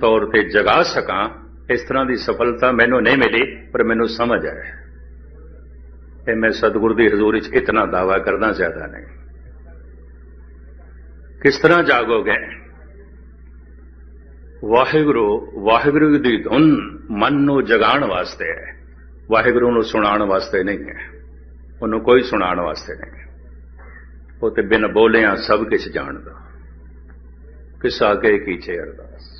ਤੌਰ ਤੇ ਜਗਾ ਸਕਾਂ, ਇਸ ਤਰ੍ਹਾਂ ਦੀ ਸਫਲਤਾ ਮੈਨੂੰ ਨਹੀਂ ਮਿਲੀ, ਪਰ ਮੈਨੂੰ ਸਮਝ ਆਇਆ। ਤੇ ਮੈਂ ਸਤਿਗੁਰ ਦੀ ਹਜ਼ੂਰੀ 'ਚ ਇਤਨਾ ਦਾਵਾ ਕਰਦਾ ਜ਼ਿਆਦਾ ਨਹੀਂ। ਕਿਸ ਤਰ੍ਹਾਂ ਜਾਗੋਗੇ? ਵਾਹਿਗੁਰੂ ਵਾਹਿਗੁਰੂ ਦੀ ਧੁਨ ਮਨ ਨੂੰ ਜਗਾਉਣ ਵਾਸਤੇ ਹੈ। ਵਾਹਿਗੁਰੂ ਨੂੰ ਸੁਣਾਉਣ ਵਾਸਤੇ ਨਹੀਂ ਹੈ। ਉਹਨੂੰ ਕੋਈ ਸੁਣਾਉਣ ਵਾਸਤੇ ਨਹੀਂ। ਉਹ ਤੇ ਬਿਨ ਬੋਲਿਆਂ ਸਭ ਕੁਝ ਜਾਣਦਾ। ਕਿਸ ਆਗੇ ਕੀਚੇ ਅਰਦਾਸ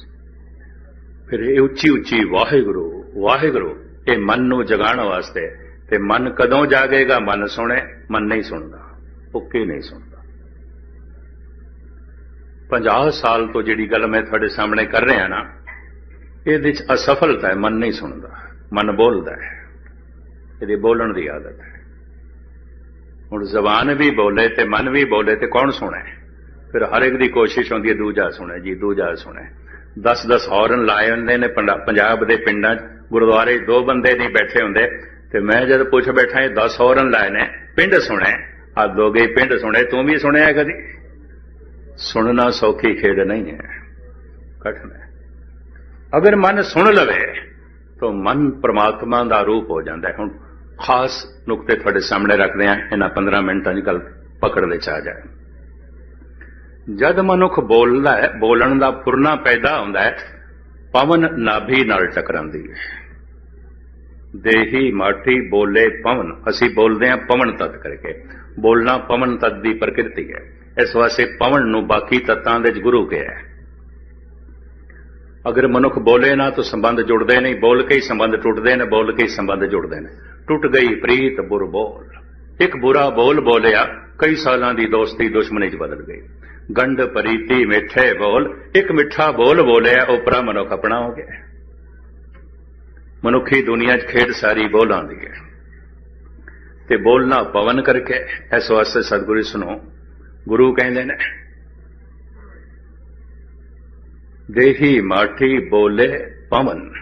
ਫਿਰ ਇਹ ਉੱਚੀ ਉੱਚੀ ਵਾਹਿਗੁਰੂ ਵਾਹਿਗੁਰੂ, ਇਹ ਮਨ ਨੂੰ ਜਗਾਉਣ ਵਾਸਤੇ ਤੇ ਮਨ ਕਦੋਂ ਜਾਗੇਗਾ, ਮਨ ਸੁਣੇ, ਮਨ ਨਹੀਂ ਸੁਣਦਾ ਉੱਕੇ ਨਹੀਂ ਸੁਣਦਾ। 50 ਸਾਲ ਤੋਂ ਜਿਹੜੀ ਗੱਲ ਮੈਂ ਤੁਹਾਡੇ ਸਾਹਮਣੇ ਕਰ ਰਿਹਾ ਨਾ, ਇਹਦੇ ਵਿੱਚ ਅਸਫਲਤਾ ਹੈ, ਮਨ ਨਹੀਂ ਸੁਣਦਾ, ਮਨ ਬੋਲਦਾ ਹੈ। ਇਹਦੀ ਬੋਲਣ ਦੀ ਆਦਤ ਹੈ। ਹੁਣ ਜ਼ਬਾਨ ਵੀ ਬੋਲੇ ਤੇ ਮਨ ਵੀ ਬੋਲੇ ਤੇ ਕੌਣ ਸੁਣੇ? ਫਿਰ ਹਰ ਇੱਕ ਦੀ ਕੋਸ਼ਿਸ਼ ਹੁੰਦੀ ਹੈ, ਦੂਜਾ ਸੁਣੇ, ਜੀ, ਦੂਜਾ ਸੁਣੇ। 10-10 ਹੌਰਨ ਲਾਏ ਹੁੰਦੇ ਨੇ ਪੰਡਾ- ਪੰਜਾਬ ਦੇ ਪਿੰਡਾਂ 'ਚ। ਗੁਰਦੁਆਰੇ ਦੋ ਬੰਦੇ ਨਹੀਂ ਬੈਠੇ ਹੁੰਦੇ। ਤੇ ਮੈਂ ਜਦ ਪੁੱਛ ਬੈਠਾ, ਇਹ 10 ਹੌਰਨ ਲਾਏ ਨੇ, ਪਿੰਡ ਸੁਣੇ ਆ ਦੋਗੇ ਪਿੰਡ ਸੁਣੇ ਤੂੰ ਵੀ ਸੁਣਿਆ ਕਦੀ? ਸੁਣਨਾ ਸੌਖੀ ਖੇਡ ਨਹੀਂ ਹੈ। ਕਠਿਨ ਹੈ। ਅਗਰ ਮਨ ਸੁਣ ਲਵੇ, ਤਾਂ ਮਨ ਪ੍ਰਮਾਤਮਾ ਦਾ ਰੂਪ ਹੋ ਜਾਂਦਾ ਹੈ। ਹੁਣ ਖਾਸ ਨੁਕਤੇ ਤੁਹਾਡੇ ਸਾਹਮਣੇ ਰੱਖਦੇ ਆ ਇਹਨਾਂ 15 ਮਿੰਟਾਂ ਦੀ ਗੱਲ ਪਕੜ ਵਿੱਚ ਆ ਜਾਏ। ਜਦ ਮਨੁੱਖ ਬੋਲਦਾ ਹੈ, ਬੋਲਣ ਦਾ ਫੁਰਨਾ ਪੈਦਾ ਹੁੰਦਾ ਹੈ, ਪਵਨ ਨਾਭੀ ਨਾਲ ਟਕਰਾਉਂਦੀ ਹੈ। ਦੇਹੀ ਮਾਠੀ ਬੋਲੇ ਪਵਨ, ਅਸੀਂ ਬੋਲਦੇ ਹਾਂ ਪਵਨ ਤਤ ਕਰਕੇ। ਬੋਲਣਾ ਪਵਨ ਤਤ ਦੀ ਪ੍ਰਕਿਰਤੀ ਹੈ। ਇਸ ਵਾਸਤੇ ਪਵਨ ਨੂੰ ਬਾਕੀ ਤਤਾਂ ਦੇ ਗੁਰੂ ਕਿਹਾ ਹੈ। ਅਗਰ ਮਨੁੱਖ ਬੋਲੇ ਨਾ, ਤਾਂ ਸੰਬੰਧ ਜੁੜਦੇ ਨਹੀਂ। ਬੋਲ ਕੇ ਹੀ ਸੰਬੰਧ ਟੁੱਟਦੇ ਨੇ, ਬੋਲ ਕੇ ਹੀ ਸੰਬੰਧ ਜੁੜਦੇ ਨੇ। ਟੁੱਟ ਗਈ ਪ੍ਰੀਤ ਬੁਰ ਬੋਲ ਇੱਕ ਬੁਰਾ ਬੋਲ ਬੋਲਿਆ, ਕਈ ਸਾਲਾਂ ਦੀ ਦੋਸਤੀ ਦੁਸ਼ਮਣੀ 'ਚ ਬਦਲ ਗਈ। ਗੰਢ ਪਰੀਤੀ ਮਿੱਠੇ ਬੋਲ, ਇੱਕ ਮਿੱਠਾ ਬੋਲ ਬੋਲਿਆ ਉਪਰਾ ਮਨੁੱਖ ਆਪਣਾ ਹੋ ਗਿਆ ਮਨੁੱਖੀ ਦੁਨੀਆ 'ਚ ਖੇਡ ਸਾਰੀ ਬੋਲਾਂ ਦੀ ਹੈ। ਤੇ ਬੋਲਣਾ ਪਵਨ ਕਰਕੇ, ਇਸ ਵਾਸਤੇ ਸਤਿਗੁਰੂ ਸੁਣੋ ਗੁਰੂ ਕਹਿੰਦੇ ਨੇ। ਦੇਹੀ ਮਾਠੀ ਬੋਲੇ ਪਵਨ।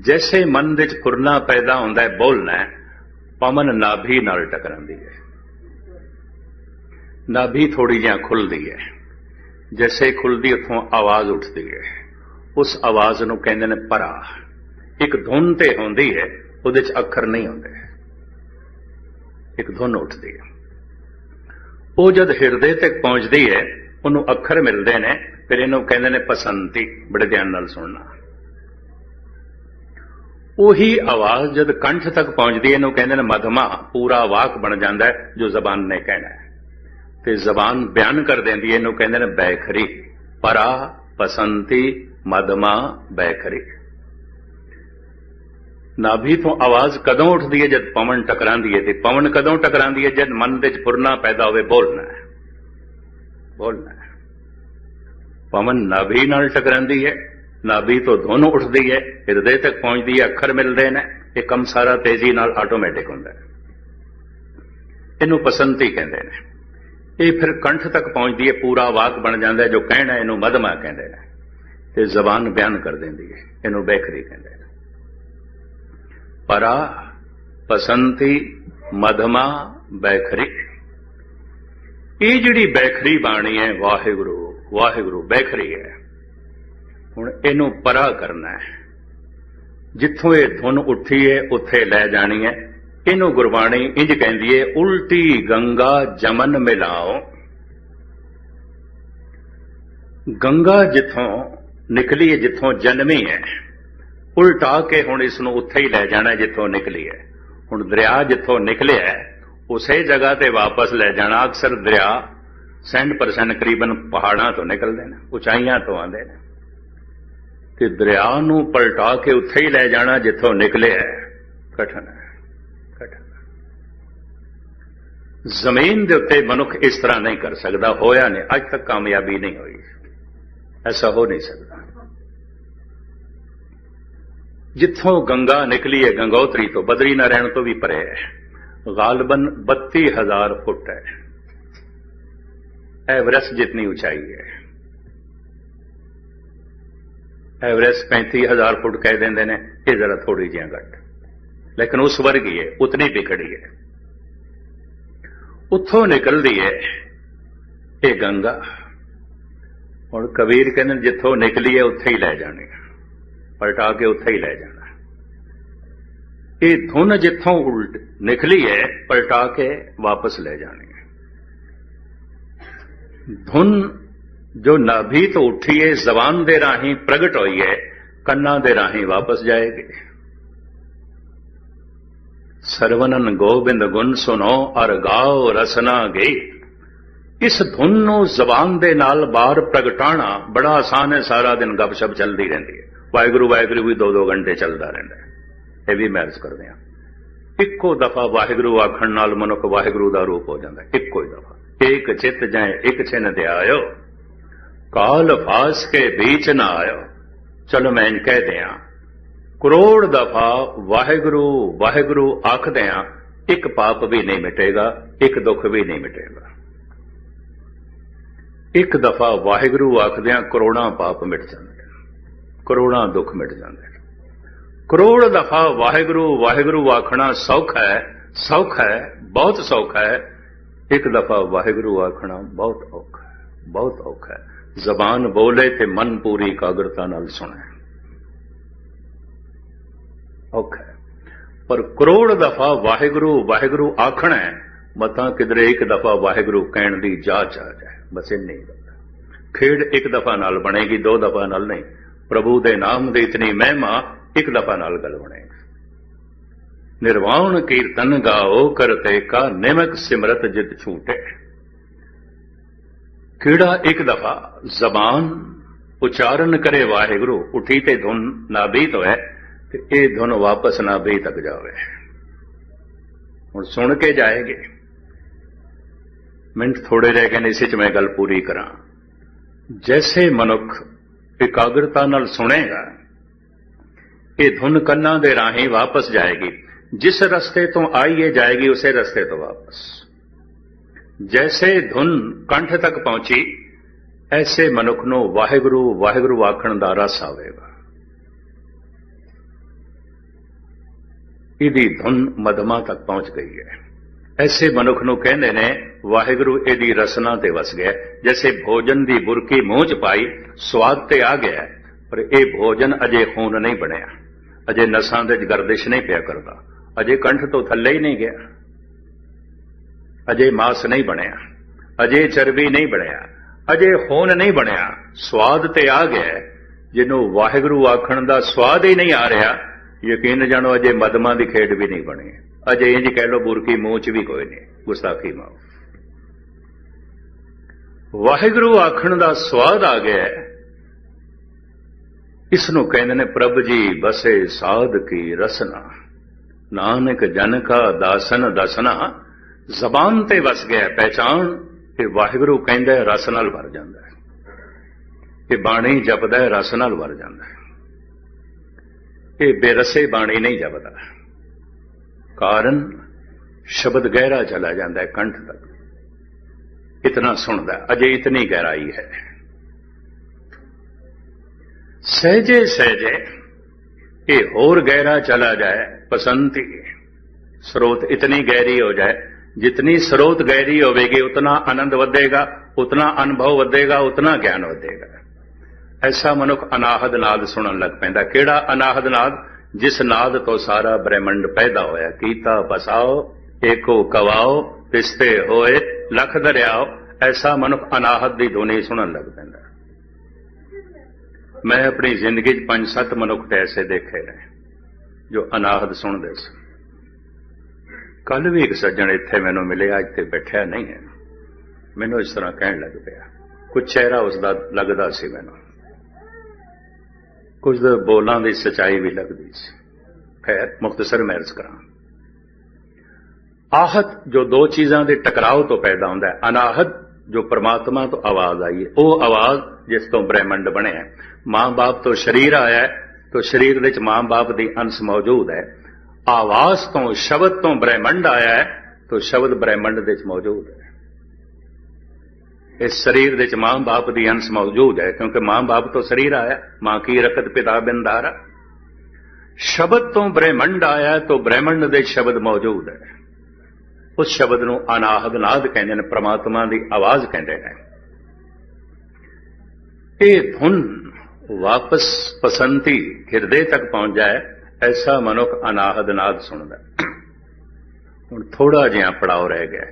ਜੈਸੇ ਮਨ ਵਿੱਚ ਫੁਰਨਾ ਪੈਦਾ ਹੁੰਦਾ ਹੈ, ਬੋਲਣਾ ਪਵਨ ਨਾਭੀ ਨਾਲ ਟਕਰਾਉਂਦੀ ਹੈ। ਨਾਭੀ ਥੋੜੀ ਜਿਹਾ ਖੁੱਲਦੀ ਹੈ। ਜੈਸੇ ਖੁੱਲਦੀ ਉਥੋਂ ਆਵਾਜ਼ ਉੱਠਦੀ ਹੈ। ਉਸ ਆਵਾਜ਼ ਨੂੰ ਕਹਿੰਦੇ ਨੇ ਪਰਾ। ਇੱਕ ਧੁਨ ਤੇ ਹੁੰਦੀ ਹੈ, ਉਹਦੇ ਚ ਅੱਖਰ ਨਹੀਂ ਹੁੰਦੇ। ਇੱਕ ਧੁਨ ਉੱਠਦੀ ਹੈ। ਉਹ ਜਦ ਹਿਰਦੇ ਤੱਕ ਪਹੁੰਚਦੀ ਹੈ, ਉਹਨੂੰ ਅੱਖਰ ਮਿਲਦੇ ਨੇ, ਫਿਰ ਇਹਨੂੰ ਕਹਿੰਦੇ ਨੇ ਪਸੰਤੀ, ਬੜੇ ਧਿਆਨ ਨਾਲ ਸੁਣਨਾ। ਉਹੀ ਆਵਾਜ਼ ਜਦ ਕੰਠ ਤੱਕ ਪਹੁੰਚਦੀ ਹੈ, ਇਹਨੂੰ ਕਹਿੰਦੇ ਨੇ ਮਧਮਾ, ਪੂਰਾ ਵਾਕ ਬਣ ਜਾਂਦਾ ਹੈ, ਜੋ ਜ਼ਬਾਨ ਨੇ ਕਹਿਣਾ ਹੈ। ਤੇ ਜ਼ਬਾਨ ਬਿਆਨ ਕਰ ਦਿੰਦੀ ਹੈ। ਇਹਨੂੰ ਕਹਿੰਦੇ ਨੇ ਬੈਖਰੀ। ਪਰਾ ਪਸੰਤੀ ਮਦਮਾ ਬੈਖਰੀ। ਨਾਭੀ ਤੋਂ ਆਵਾਜ਼ ਕਦੋਂ ਉੱਠਦੀ ਹੈ? ਜਦ ਪਵਨ ਟਕਰਾਂਦੀ ਹੈ ਤੇ ਪਵਨ ਕਦੋਂ ਟਕਰਾਂਦੀ ਹੈ? ਜਦ ਮਨ ਵਿੱਚ ਫੁਰਨਾ ਪੈਦਾ ਹੋਵੇ, ਬੋਲਣਾ ਬੋਲਣਾ ਪਵਨ ਨਾਭੀ ਨਾਲ ਟਕਰਾਂਦੀ ਹੈ। ਨਾਭੀ ਤੋਂ ਦੋਨੋਂ ਉੱਠਦੀ ਹੈ। ਹਿਰਦੇ ਤੱਕ ਪਹੁੰਚਦੀ ਹੈ। ਅੱਖਰ ਮਿਲਦੇ ਨੇ। ਇਹ ਕੰਮ ਸਾਰਾ ਤੇਜ਼ੀ ਨਾਲ ਆਟੋਮੈਟਿਕ ਹੁੰਦਾ ਹੈ। ਇਹਨੂੰ ਪਸੰਤੀ ਕਹਿੰਦੇ ਨੇ। ਇਹ ਫਿਰ ਕੰਠ ਤੱਕ ਪਹੁੰਚਦੀ ਹੈ, ਪੂਰਾ ਵਾਕ ਬਣ ਜਾਂਦਾ ਜੋ ਕਹਿਣਾ ਇਹਨੂੰ ਮਧਮਾ ਕਹਿੰਦੇ ਨੇ। ਤੇ ਜ਼ਬਾਨ ਬਿਆਨ ਕਰ ਦਿੰਦੀ ਹੈ, ਇਹਨੂੰ ਬੈਖਰੀ ਕਹਿੰਦੇ ਨੇ। ਪਰਾ ਪਸੰਤੀ ਮਧਮਾ ਬੈਖਰੀ ਇਹ ਜਿਹੜੀ ਬੈਖਰੀ ਬਾਣੀ ਹੈ, ਵਾਹਿਗੁਰੂ ਵਾਹਿਗੁਰੂ ਬੈਖਰੀ ਹੈ। ਹੁਣ ਇਹਨੂੰ ਪਰਾ ਕਰਨਾ ਹੈ। ਜਿੱਥੋਂ ਇਹ ਧੁਨ ਉੱਠੀ ਹੈ, ਉੱਥੇ ਲੈ ਜਾਣੀ ਹੈ। ਇਹਨੂੰ ਗੁਰਬਾਣੀ ਇੰਜ ਕਹਿੰਦੀ ਏ, ਉਲਟੀ ਗੰਗਾ ਜਮਨ ਮਿਲਾਓ। ਗੰਗਾ ਜਿੱਥੋਂ ਨਿਕਲੀ ਹੈ ਜਿੱਥੋਂ ਜਨਮੀ ਹੈ ਉਲਟਾ ਕੇ ਹੁਣ ਇਸ ਨੂੰ ਉੱਥੇ ਹੀ ਲੈ ਜਾਣਾ ਜਿੱਥੋਂ ਨਿਕਲੀ ਹੈ ਹੁਣ ਦਰਿਆ ਜਿੱਥੋਂ ਨਿਕਲਿਆ ਉਸੇ ਜਗ੍ਹਾ ਤੇ ਵਾਪਸ ਲੈ ਜਾਣਾ, ਅਕਸਰ ਦਰਿਆ 100% ਕਰੀਬਨ ਪਹਾੜਾਂ ਤੋਂ ਨਿਕਲਦੇ ਨੇ, ਉਚਾਈਆਂ ਤੋਂ ਆਉਂਦੇ ਨੇ। ਤੇ ਦਰਿਆ ਨੂੰ ਪਲਟਾ ਕੇ ਉੱਥੇ ਹੀ ਲੈ ਜਾਣਾ, ਜਿੱਥੋਂ ਨਿਕਲਿਆ ਹੈ ਕਠਨ ਹੈ زمین دے اتے منخ اس طرح نہیں کر سکتا، ہویا نہیں آج تک کامیابی نہیں ہوئی۔ ایسا ہو نہیں سکتا۔ جتوں گنگا نکلی ہے، گنگوتری تو بدری نہ رہن تو بھی پرے ہے۔ غالباً بتی ہزار فٹ ہے۔ ایورسٹ جتنی اچائی ہے۔ ایورسٹ پینتی ہزار فٹ کہہ دین یہ ذرا تھوڑی جی گھٹ۔ لیکن اس ورگی ہے، اتنی بکھڑی ہے۔ اتوں نکلتی ہے یہ گنگا۔ اور کبیر کہنے جتوں نکلی ہے اتے ہی لے جانے پلٹا کے اتے ہی لے جانا۔ یہ دھن جتوں نکلیئے نکلی ہے، پلٹا کے واپس لے جانی دھن جو نبی تو اٹھی ہے، زبان دے راہیں پرگٹ ہوئی ہے کنا دے ہی واپس جائے گی۔ ਸਰਵਨਨ ਗੋਬਿੰਦ ਗੁਣ ਸੁਨੋ ਅਰ ਗਾਓ ਰਸਨਾ ਗੇ ਇਸ ਧੁਨ ਨੂੰ ਜ਼ਬਾਨ ਦੇ ਨਾਲ ਬਾਹਰ ਪ੍ਰਗਟਾਣਾ ਬੜਾ ਆਸਾਨ ਹੈ, ਸਾਰਾ ਦਿਨ ਗੱਪਸ਼ਪ ਚੱਲਦੀ ਰਹਿੰਦੀ ਹੈ। ਵਾਹਿਗੁਰੂ ਵਾਹਿਗੁਰੂ ਵੀ 2-2 ਘੰਟੇ ਚੱਲਦਾ ਰਹਿੰਦਾ ਹੈ। ਇਹ ਵੀ ਮੈਰਜ ਕਰਦੇ ਆ ਇੱਕੋ ਦਫਾ ਵਾਹਿਗੁਰੂ ਆਖਣ ਨਾਲ ਮਨੁੱਖ ਵਾਹਿਗੁਰੂ ਦਾ ਰੂਪ ਹੋ ਜਾਂਦਾ ਇੱਕੋ ਹੀ ਦਫਾ। ਏਕ ਚਿਤ ਜਾਏ, ਇੱਕ ਛਿਨ ਤੇ ਆਇਓ। ਕਾਲ ਫਾਸ ਕੇ ਵਿੱਚ ਨਾ ਆਇਓ। ਚਲੋ ਮੈਂ ਕਹਿ ਦਿਆਂ ਕਰੋੜ ਦਫਾ ਵਾਹਿਗੁਰੂ ਵਾਹਿਗੁਰੂ ਆਖਦੇ ਆ, ਇੱਕ ਪਾਪ ਵੀ ਨਹੀਂ ਮਿਟੇਗਾ, ਇੱਕ ਦੁੱਖ ਵੀ ਨਹੀਂ ਮਿਟੇਗਾ। ਇੱਕ ਦਫਾ ਵਾਹਿਗੁਰੂ ਆਖਦਿਆਂ ਕਰੋੜਾਂ ਪਾਪ ਮਿਟ ਜਾਂਦੇ ਕਰੋੜਾਂ ਦੁੱਖ ਮਿਟ ਜਾਂਦੇ ਨੇ। ਕਰੋੜ ਦਫਾ ਵਾਹਿਗੁਰੂ ਵਾਹਿਗੁਰੂ ਆਖਣਾ ਸੌਖਾ ਹੈ ਸੌਖਾ ਹੈ, ਬਹੁਤ ਸੌਖਾ ਹੈ। ਇੱਕ ਦਫਾ ਵਾਹਿਗੁਰੂ ਆਖਣਾ ਬਹੁਤ ਔਖਾ ਹੈ, ਬਹੁਤ ਔਖਾ ਹੈ। ਜ਼ਬਾਨ ਬੋਲੇ ਤੇ ਮਨ ਪੂਰੀ ਇਕਾਗਰਤਾ ਨਾਲ ਸੁਣੇ। ਔਖਾ ਪਰ ਕਰੋੜ ਦਫਾ ਵਾਹਿਗੁਰੂ ਵਾਹਿਗੁਰੂ ਆਖਣਾ ਹੈ ਮਤਾਂ ਕਿਧਰੇ ਇੱਕ ਦਫਾ ਵਾਹਿਗੁਰੂ ਕਹਿਣ ਦੀ ਜਾਚ ਆ ਜਾਏ ਬਸ ਇੰਨੀ ਖੇਡ ਇੱਕ ਦਫਾ ਨਾਲ ਬਣੇਗੀ, ਦੋ ਦਫਾ ਨਾਲ ਨਹੀਂ। ਪ੍ਰਭੂ ਦੇ ਨਾਮ ਦੀ ਇਤਨੀ ਮਹਿਮਾ ਇੱਕ ਦਫਾ ਨਾਲ ਗੱਲ ਬਣੇਗੀ। ਨਿਰਵਾਣ ਕੀਰਤਨ ਗਾਓ ਕਰਤੇ ਕਾ ਨਿਮਕ ਸਿਮਰਤ ਜਿਤ ਛੂਟੇ। ਕਿਹੜਾ ਇੱਕ ਦਫਾ ਜ਼ਬਾਨ ਉਚਾਰਨ ਕਰੇ ਵਾਹਿਗੁਰੂ, ਉਠੀ ਤੇ ਧੁਨ ਨਾਭੀ ਤੋਂ ਹੈ ਤੇ ਇਹ ਧੁਨ ਵਾਪਸ ਨਾ ਬਈ ਤੱਕ ਜਾਵੇ। ਹੁਣ ਸੁਣ ਕੇ ਜਾਏਗੇ। ਮਿੰਟ ਥੋੜੇ ਰਹਿ ਗਏ ਨੇ, ਇਸੇ ਚ ਮੈਂ ਗੱਲ ਪੂਰੀ ਕਰਾਂ। ਜੈਸੇ ਮਨੁੱਖ ਇਕਾਗਰਤਾ ਨਾਲ ਸੁਣੇਗਾ, ਇਹ ਧੁਨ ਕੰਨਾਂ ਦੇ ਰਾਹੀਂ ਵਾਪਸ ਜਾਏਗੀ। ਜਿਸ ਰਸਤੇ ਤੋਂ ਆਈ ਹੈ ਜਾਏਗੀ, ਉਸੇ ਰਸਤੇ ਤੋਂ ਵਾਪਸ। ਜੈਸੇ ਧੁਨ ਕੰਠ ਤੱਕ ਪਹੁੰਚੀ, ਐਸੇ ਮਨੁੱਖ ਨੂੰ ਵਾਹਿਗੁਰੂ ਵਾਹਿਗੁਰੂ ਆਖਣ ਦਾ ਰਸ ਆਵੇਗਾ। ਇਹਦੀ ਧੁਨ ਮਦਮਾ ਤੱਕ ਪਹੁੰਚ ਗਈ ਹੈ। ਐਸੇ ਮਨੁੱਖ ਨੂੰ ਕਹਿੰਦੇ ਨੇ, ਵਾਹਿਗੁਰੂ ਇਹਦੀ ਰਸਨਾ ਤੇ ਵਸ ਗਿਆ ਜੈਸੇ ਭੋਜਨ ਦੀ ਬੁਰਕੀ ਮੂੰਹ ਚ ਪਾਈ, ਸਵਾਦ ਤੇ ਆ ਗਿਆ ਪਰ ਇਹ ਭੋਜਨ ਅਜੇ ਖੂਨ ਨਹੀਂ ਬਣਿਆ। ਅਜੇ ਨਸਾਂ ਦੇ ਗਰਦਿਸ਼ ਨਹੀਂ ਪਿਆ ਕਰਦਾ। ਅਜੇ ਕੰਠ ਤੋਂ ਥੱਲੇ ਹੀ ਨਹੀਂ ਗਿਆ। ਅਜੇ ਮਾਸ ਨਹੀਂ ਬਣਿਆ। ਅਜੇ ਚਰਬੀ ਨਹੀਂ ਬਣਿਆ। ਅਜੇ ਖੂਨ ਨਹੀਂ ਬਣਿਆ। ਸਵਾਦ ਤੇ ਆ ਗਿਆ ਜਿਹਨੂੰ ਵਾਹਿਗੁਰੂ ਆਖਣ ਦਾ ਸਵਾਦ ਹੀ ਨਹੀਂ ਆ ਰਿਹਾ ਯਕੀਨ ਜਾਣੋ, ਅਜੇ ਮਦਮਾਂ ਦੀ ਖੇਡ ਵੀ ਨਹੀਂ ਬਣੀ। ਅਜੇ ਇੰਜ ਕਹਿ ਲੋ ਬੁਰਕੀ ਮੂੰਹ 'ਚ ਵੀ ਕੋਈ ਨਹੀਂ, ਗੁਸਤਾਖੀ ਮਾਓ ਵਾਹਿਗੁਰੂ ਆਖਣ ਦਾ ਸਵਾਦ ਆ ਗਿਆ ਇਸ ਨੂੰ ਕਹਿੰਦੇ ਨੇ, ਪ੍ਰਭ ਜੀ, ਬਸੇ ਸਾਧ ਕੀ ਰਸਨਾ। ਨਾਨਕ ਜਨ ਕਾ ਦਾਸਨ ਦਸਨਾ। ਜ਼ਬਾਨ ਤੇ ਵਸ ਗਿਆ ਪਹਿਚਾਨ ਕਿ ਵਾਹਿਗੁਰੂ ਕਹਿੰਦਾ ਰਸ ਨਾਲ ਭਰ ਜਾਂਦਾ ਹੈ। ਇਹ ਬਾਣੀ ਜਪਦਾ ਰਸ ਨਾਲ ਵਰ ਜਾਂਦਾ ਹੈ। ਇਹ ਬੇਰਸੇ ਬਾਣੀ ਨਹੀਂ ਜਪਦਾ। ਕਾਰਨ ਸ਼ਬਦ ਗਹਿਰਾ ਚਲਾ ਜਾਂਦਾ ਹੈ ਕੰਠ ਤੱਕ। ਇਤਨਾ ਸੁਣਦਾ, ਅਜੇ ਇਤਨੀ ਗਹਿਰਾਈ ਹੈ। ਸਹਜੇ ਸਹਜੇ ਇਹ ਹੋਰ ਗਹਿਰਾ ਚਲਾ ਜਾਏ ਪਸੰਤੀ ਸਰੋਤ ਇਤਨੀ ਗਹਿਰੀ ਹੋ ਜਾਏ, ਜਿਤਨੀ ਸਰੋਤ ਗਹਿਰੀ ਹੋਵੇਗੀ, ਉਤਨਾ ਆਨੰਦ ਵਧੇਗਾ, ਉਤਨਾ ਅਨੁਭਵ ਵਧੇਗਾ, ਉਤਨਾ ਗਿਆਨ ਵਧੇਗਾ। ਐਸਾ ਮਨੁੱਖ ਅਨਾਹਦ ਨਾਦ ਸੁਣਨ ਲੱਗ ਪੈਂਦਾ। ਕਿਹੜਾ ਅਨਾਹਦ ਨਾਦ? ਜਿਸ ਨਾਦ ਤੋਂ ਸਾਰਾ ਬ੍ਰਹਿਮੰਡ ਪੈਦਾ ਹੋਇਆ। ਕੀਤਾ ਬਸਾਓ, ਏਕੋ ਕਵਾਓ ਪਿਸਤੇ ਹੋਏ, ਲਖ ਦਰਿਆਓ ਐਸਾ ਮਨੁੱਖ ਅਨਾਹਦ ਦੀ ਧੁਨੀ ਸੁਣਨ ਲੱਗ ਪੈਂਦਾ। ਮੈਂ ਆਪਣੀ ਜ਼ਿੰਦਗੀ 'ਚ ਪੰਜ ਸੱਤ ਮਨੁੱਖ ਤੇ ਐਸੇ ਦੇਖੇ ਨੇ, ਜੋ ਅਨਾਹਦ ਸੁਣਦੇ ਸੀ ਕੱਲ ਵੀ ਇੱਕ ਸੱਜਣ ਇੱਥੇ ਮੈਨੂੰ ਮਿਲਿਆ ਇੱਥੇ ਬੈਠਿਆ ਨਹੀਂ ਹੈ। ਮੈਨੂੰ ਇਸ ਤਰ੍ਹਾਂ ਕਹਿਣ ਲੱਗ ਪਿਆ। ਕੁਝ ਚਿਹਰਾ ਉਸ ਦਾ ਲੱਗਦਾ ਸੀ ਮੈਨੂੰ। ਕੁਝ ਬੋਲਾਂ ਦੀ ਸਚਾਈ ਵੀ ਲੱਗਦੀ ਸੀ। ਖੈਰ, ਮੁਖਤਸਰ ਮੈਰਜ਼ ਕਰਾਂ। ਆਹਤ ਜੋ ਦੋ ਚੀਜ਼ਾਂ ਦੇ ਟਕਰਾਓ ਤੋਂ ਪੈਦਾ ਹੁੰਦਾ ਹੈ, ਅਨਾਹਤ ਜੋ ਪ੍ਰਮਾਤਮਾ ਤੋਂ ਆਵਾਜ਼ ਆਈ ਹੈ, ਉਹ ਆਵਾਜ਼ ਜਿਸ ਤੋਂ ਬ੍ਰਹਿਮੰਡ ਬਣਿਆ ਮਾਂ-ਬਾਪ ਤੋਂ ਸਰੀਰ ਆਇਆ ਹੈ, ਤਾਂ ਸਰੀਰ ਵਿੱਚ ਮਾਂ-ਬਾਪ ਦੀ ਅੰਸ਼ ਮੌਜੂਦ ਹੈ। ਆਵਾਜ਼ ਤੋਂ ਸ਼ਬਦ ਤੋਂ ਬ੍ਰਹਿਮੰਡ ਆਇਆ ਹੈ, ਤਾਂ ਸ਼ਬਦ ਬ੍ਰਹਿਮੰਡ ਵਿੱਚ ਮੌਜੂਦ ਹੈ। ਇਸ ਸਰੀਰ ਵਿੱਚ ਮਾਂ-ਬਾਪ ਦੀ ਅੰਸ਼ ਮੌਜੂਦ ਹੈ, ਕਿਉਂਕਿ ਮਾਂ-ਬਾਪ ਤੋਂ ਸਰੀਰ ਆਇਆ, ਮਾਂ ਕੀ ਰਕਤ ਪਿਤਾ ਬਿੰਦਾਰਾ ਸ਼ਬਦ ਤੋਂ ਬ੍ਰਹਿਮੰਡ ਆਇਆ, ਤਾਂ ਬ੍ਰਹਿਮੰਡ ਦੇ ਸ਼ਬਦ ਮੌਜੂਦ ਹੈ। ਉਸ ਸ਼ਬਦ ਨੂੰ ਅਨਾਹਦ ਨਾਦ ਕਹਿੰਦੇ ਨੇ, ਪ੍ਰਮਾਤਮਾ ਦੀ ਆਵਾਜ਼ ਕਹਿੰਦੇ ਨੇ। ਇਹ ਧੁਨ ਵਾਪਸ ਪਸੰਤੀ ਹਿਰਦੇ ਤੱਕ ਪਹੁੰਚ ਜਾਏ ਐਸਾ ਮਨੁੱਖ ਅਨਾਹਦ ਨਾਦ ਸੁਣਦਾ ਹੁਣ ਥੋੜਾ ਜਿਹਾ ਪੜਾਅ ਰਹਿ ਗਿਆ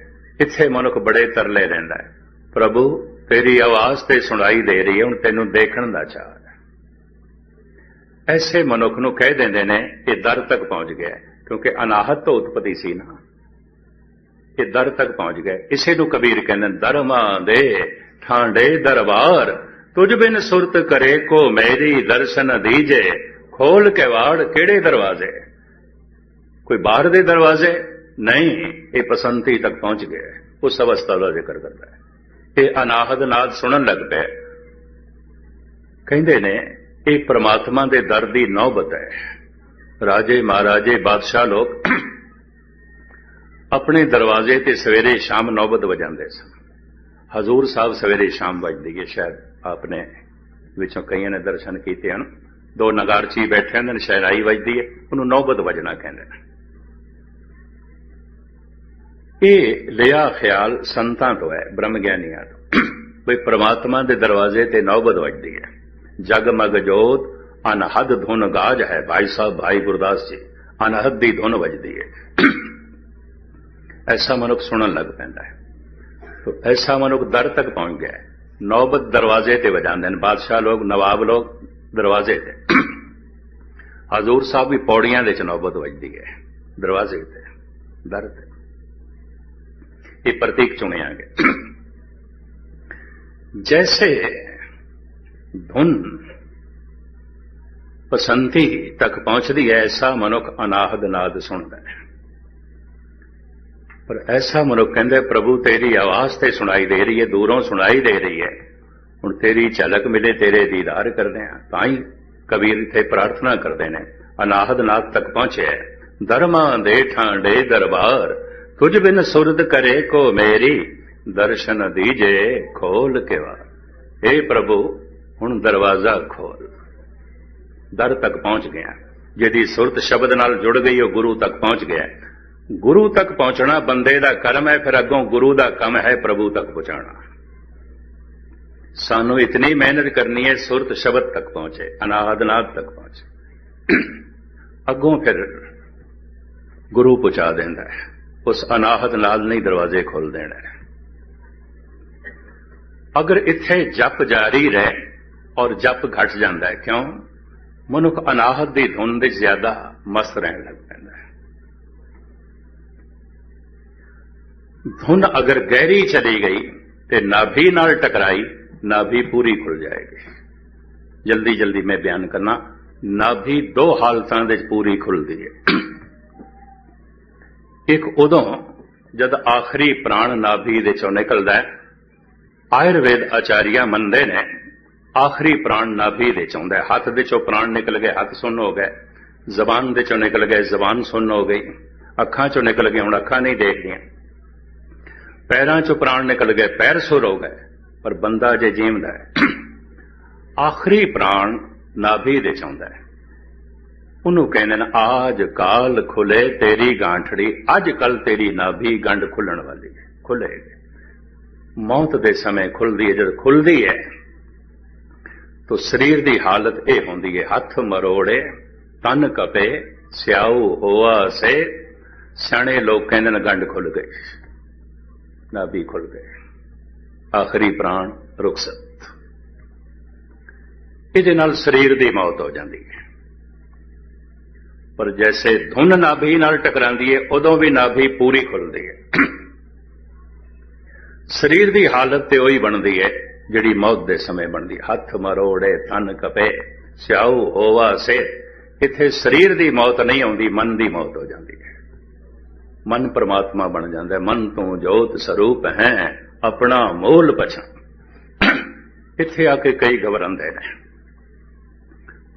ਇੱਥੇ ਮਨੁੱਖ ਬੜੇ ਤਰਲੇ ਰਹਿੰਦਾ ਹੈ। ਪ੍ਰਭੂ ਤੇਰੀ ਆਵਾਜ਼ ਤੇ ਸੁਣਾਈ ਦੇ ਰਹੀ ਹੈ ਹੁਣ ਤੈਨੂੰ ਦੇਖਣ ਦਾ ਚਾਹ ਐਸੇ ਮਨੁੱਖ ਨੂੰ ਕਹਿ ਦਿੰਦੇ ਨੇ ਇਹ ਦਰ ਤੱਕ ਪਹੁੰਚ ਗਿਆ ਕਿਉਂਕਿ ਅਨਾਹਤ ਤੋਂ ਉਤਪਤੀ ਸੀ ਨਾ। ਇਹ ਦਰ ਤੱਕ ਪਹੁੰਚ ਗਏ ਇਸੇ ਨੂੰ ਕਬੀਰ ਕਹਿੰਦੇ ਨੇ, ਦਰਮਾਂ ਦੇ ਠਾਂਡੇ ਦਰਬਾਰ ਤੁਝ ਬਿਨ ਸੁਰਤ ਕਰੇ ਕੋ ਮੇਰੀ ਦਰਸ਼ਨ ਦੀਜੇ ਖੋਲ ਕੇ ਕਿਹੜੇ ਦਰਵਾਜ਼ੇ? ਕੋਈ ਬਾਹਰ ਦੇ ਦਰਵਾਜ਼ੇ? ਨਹੀਂ ਇਹ ਪਸੰਤੀ ਤੱਕ ਪਹੁੰਚ ਗਿਆ ਉਸ ਅਵਸਥਾ ਦਾ ਜ਼ਿਕਰ ਕਰਦਾ ਹੈ। ਇਹ ਅਨਾਹਦ ਨਾਦ ਸੁਣਨ ਲੱਗ ਪਏ। ਕਹਿੰਦੇ ਨੇ, ਇਹ ਪ੍ਰਮਾਤਮਾ ਦੇ ਦਰ ਦੀ ਨੌਬਤ ਹੈ। ਰਾਜੇ ਮਹਾਰਾਜੇ, ਬਾਦਸ਼ਾਹ ਲੋਕ ਆਪਣੇ ਦਰਵਾਜ਼ੇ ਤੇ ਸਵੇਰੇ ਸ਼ਾਮ ਨੌਬਤ ਵਜਾਉਂਦੇ ਸਨ। ਹਜ਼ੂਰ ਸਾਹਿਬ ਸਵੇਰੇ ਸ਼ਾਮ ਵੱਜਦੀ ਹੈ ਸ਼ਾਇਦ ਆਪਨੇ ਵਿੱਚੋਂ ਕਈਆਂ ਨੇ ਦਰਸ਼ਨ ਕੀਤੇ ਹਨ। ਦੋ ਨਗਾਰਚੀ ਬੈਠੇ ਹੁੰਦੇ ਨੇ ਸ਼ਹਿਰਾਈ ਵੱਜਦੀ ਹੈ। ਉਹਨੂੰ ਨੌਬਤ ਵਜਣਾ ਕਹਿੰਦੇ ਨੇ। ਇਹ ਲਿਆ ਖਿਆਲ ਸੰਤਾਂ ਤੋਂ ਹੈ, ਬ੍ਰਹਮ ਗਿਆਨੀਆਂ ਤੋਂ। ਬਈ ਪ੍ਰਮਾਤਮਾ ਦੇ ਦਰਵਾਜ਼ੇ ਤੇ ਨੌਬਤ ਵੱਜਦੀ ਹੈ। ਜਗਮਗ ਜੋਤ, ਅਨਹਦ ਧੁਨ ਗਾਜ ਹੈ। ਭਾਈ ਸਾਹਿਬ, ਭਾਈ ਗੁਰਦਾਸ ਜੀ, ਅਨਹਦ ਦੀ ਧੁਨ ਵੱਜਦੀ ਹੈ। ਐਸਾ ਮਨੁੱਖ ਸੁਣਨ ਲੱਗ ਪੈਂਦਾ ਹੈ। ਤੋ ਐਸਾ ਮਨੁੱਖ ਦਰ ਤੱਕ ਪਹੁੰਚ ਗਿਆ ਹੈ। ਨੌਬਤ ਦਰਵਾਜ਼ੇ ਤੇ ਵਜਾਉਂਦੇ ਨੇ। ਬਾਦਸ਼ਾਹ ਲੋਕ, ਨਵਾਬ ਲੋਕ ਦਰਵਾਜ਼ੇ ਤੇ। ਹਜ਼ੂਰ ਸਾਹਿਬ ਵੀ ਪੌੜੀਆਂ ਦੇ ਚ ਨੌਬਤ ਵੱਜਦੀ ਹੈ। ਦਰਵਾਜ਼ੇ ਤੇ, ਦਰ ਤੇ। ਇਹ ਪ੍ਰਤੀਕ ਚੁਣਿਆ ਗਿਆ ਜੈਸੇ ਧੁਨ ਪਸੰਤੀ ਤੱਕ ਪਹੁੰਚਦੀ ਹੈ, ਐਸਾ ਮਨੁੱਖ ਅਨਾਹਦ ਨਾਦ ਸੁਣਦਾ ਹੈ। ਪਰ ਐਸਾ ਮਨੁੱਖ ਕਹਿੰਦੇ, ਪ੍ਰਭੂ, ਤੇਰੀ ਆਵਾਜ਼ ਤੇ ਸੁਣਾਈ ਦੇ ਰਹੀ ਹੈ, ਦੂਰੋਂ ਸੁਣਾਈ ਦੇ ਰਹੀ ਹੈ। ਹੁਣ ਤੇਰੀ ਝਲਕ ਮਿਲੇ, ਤੇਰੇ ਦੀਦਾਰ ਕਰਦੇ ਆ ਤਾਂ ਹੀ ਕਬੀਰ ਇੱਥੇ ਪ੍ਰਾਰਥਨਾ ਕਰਦੇ ਨੇ, ਅਨਾਹਦ ਨਾਦ ਤੱਕ ਪਹੁੰਚਿਆ ਧਰਮਾਂ ਦੇ ਠਾਂਡੇ ਦਰਬਾਰ ਤੁਝ ਬਿਨ ਸੁਰਦ ਕਰੇ ਕੋ ਮੇਰੀ, ਦਰਸ਼ਨ ਦੀਜੇ ਖੋਲ ਕੇ ਵਾ ਪ੍ਰਭੂ, ਹੁਣ ਦਰਵਾਜ਼ਾ ਖੋਲ। ਦਰ ਤੱਕ ਪਹੁੰਚ ਗਿਆ। ਜਿਹਦੀ ਸੁਰਤ ਸ਼ਬਦ ਨਾਲ ਜੁੜ ਗਈ, ਉਹ ਗੁਰੂ ਤੱਕ ਪਹੁੰਚ ਗਿਆ। ਗੁਰੂ ਤੱਕ ਪਹੁੰਚਣਾ ਬੰਦੇ ਦਾ ਕਰਮ ਹੈ, ਫਿਰ ਅੱਗੋਂ ਗੁਰੂ ਦਾ ਕੰਮ ਹੈ ਪ੍ਰਭੂ ਤੱਕ ਪਹੁੰਚਾਉਣਾ। ਸਾਨੂੰ ਇਤਨੀ ਮਿਹਨਤ ਕਰਨੀ ਹੈ, ਸੁਰਤ ਸ਼ਬਦ ਤੱਕ ਪਹੁੰਚੇ ਅਨਾਹਦ ਨਾਦ ਤੱਕ ਪਹੁੰਚੇ। ਅੱਗੋਂ ਫਿਰ ਗੁਰੂ ਪਹੁੰਚਾ ਦਿੰਦਾ ਹੈ। ਉਸ ਅਨਾਹਤ ਨਾਲ ਨਹੀਂ ਦਰਵਾਜ਼ੇ ਖੋਲ ਦੇਣਾ। ਅਗਰ ਇੱਥੇ ਜਪ ਜਾਰੀ ਰਹੇ ਔਰ ਜਪ ਘਟ ਜਾਂਦਾ ਹੈ, ਕਿਉਂ? ਮਨੁੱਖ ਅਨਾਹਤ ਦੀ ਧੁਨ ਦੇ ਜ਼ਿਆਦਾ ਮਸਤ ਰਹਿਣ ਲੱਗ ਪੈਂਦਾ ਹੈ। ਧੁਨ ਅਗਰ ਗਹਿਰੀ ਚਲੀ ਗਈ ਤੇ ਨਾਭੀ ਨਾਲ ਟਕਰਾਈ, ਨਾਭੀ ਪੂਰੀ ਖੁੱਲ ਜਾਏਗੀ। ਜਲਦੀ ਜਲਦੀ ਮੈਂ ਬਿਆਨ ਕਰਨਾ, ਨਾਭੀ ਦੋ ਹਾਲਤਾਂ ਦੇ ਵਿੱਚ ਪੂਰੀ ਖੁੱਲਦੀ ਹੈ। ਇੱਕ ਉਦੋਂ ਜਦ ਆਖਰੀ ਪ੍ਰਾਣ ਨਾਭੀ ਦੇ ਚੋਂ ਨਿਕਲਦਾ ਹੈ, ਆਯੁਰਵੇਦ ਆਚਾਰੀਆ ਮੰਨਦੇ ਨੇ, ਆਖਰੀ ਪ੍ਰਾਣ ਨਾਭੀ ਦੇ ਚੋਂ ਆਉਂਦਾ ਹੱਥ ਦੇ ਚੋਂ ਪ੍ਰਾਣ ਨਿਕਲ ਗਏ, ਹੱਥ ਸੁੰਨ ਹੋ ਗਏ। ਜ਼ਬਾਨ ਦੇ ਚੋਂ ਨਿਕਲ ਗਏ, ਜ਼ਬਾਨ ਸੁੰਨ ਹੋ ਗਈ। ਅੱਖਾਂ ਚੋਂ ਨਿਕਲ ਗਏ ਹੁਣ ਅੱਖਾਂ ਨਹੀਂ ਦੇਖਦੀਆਂ ਪੈਰਾਂ ਚੋਂ ਪ੍ਰਾਣ ਨਿਕਲ ਗਏ, ਪੈਰ ਸੁਰ ਹੋ ਗਏ, ਪਰ ਬੰਦਾ ਜੇ ਜੀਵਦਾ ਹੈ, ਆਖਰੀ ਪ੍ਰਾਣ ਨਾਭੀ ਦੇ ਚਾਹੁੰਦਾ ਹੈ। ਉਹਨੂੰ ਕਹਿੰਦੇ ਨੇ, ਆਜ ਕਾਲ ਖੁੱਲੇ ਤੇਰੀ ਗਾਂਠੜੀ, ਅੱਜ ਕੱਲ ਤੇਰੀ ਨਾਭੀ ਗੰਢ ਖੁੱਲਣ ਵਾਲੀ ਹੈ ਖੁੱਲੇਗੀ ਮੌਤ ਦੇ ਸਮੇਂ ਖੁੱਲਦੀ ਹੈ, ਜਦ ਖੁੱਲਦੀ ਹੈ, ਤੋ ਸਰੀਰ ਦੀ ਹਾਲਤ ਇਹ ਹੁੰਦੀ ਹੈ, ਹੱਥ ਮਰੋੜੇ, ਤਨ ਕਪੇ, ਸਿਆਉ ਹੋਆ ਸੇ, ਸਿਆਣੇ ਲੋਕ ਕਹਿੰਦੇ ਨੇ ਗੰਢ ਖੁੱਲ ਗਈ ਨਾਭੀ ਖੁੱਲ ਗਏ। ਆਖਰੀ ਪ੍ਰਾਣ ਰੁਖਸਤ। ਇਹਦੇ ਨਾਲ ਸਰੀਰ ਦੀ ਮੌਤ ਹੋ ਜਾਂਦੀ ਹੈ। ਪਰ ਜੈਸੇ ਧੁਨ ਨਾਭੀ ਨਾਲ ਟਕਰਾਂਦੀ ਹੈ ਉਦੋਂ ਵੀ ਨਾਭੀ ਪੂਰੀ ਖੁੱਲਦੀ ਹੈ ਸਰੀਰ ਦੀ ਹਾਲਤ ਤੇ ਉਹੀ ਬਣਦੀ ਹੈ ਜਿਹੜੀ ਮੌਤ ਦੇ ਸਮੇਂ ਬਣਦੀ। ਹੱਥ ਮਰੋੜੇ, ਤਨ ਕਪੇ, ਸਿਆਉ, ਹੋਵਾ ਸੇ ਇੱਥੇ ਸਰੀਰ ਦੀ ਮੌਤ ਨਹੀਂ ਆਉਂਦੀ, ਮਨ ਦੀ ਮੌਤ ਹੋ ਜਾਂਦੀ ਹੈ ਮਨ ਪਰਮਾਤਮਾ ਬਣ ਜਾਂਦਾ ਮਨ ਤੋਂ ਜੋਤ ਸਰੂਪ ਹੈ, ਆਪਣਾ ਮੂਲ ਪਛਾਣ। ਇੱਥੇ ਆ ਕੇ ਕਈ ਘਬਰਾਉਂਦੇ ਨੇ।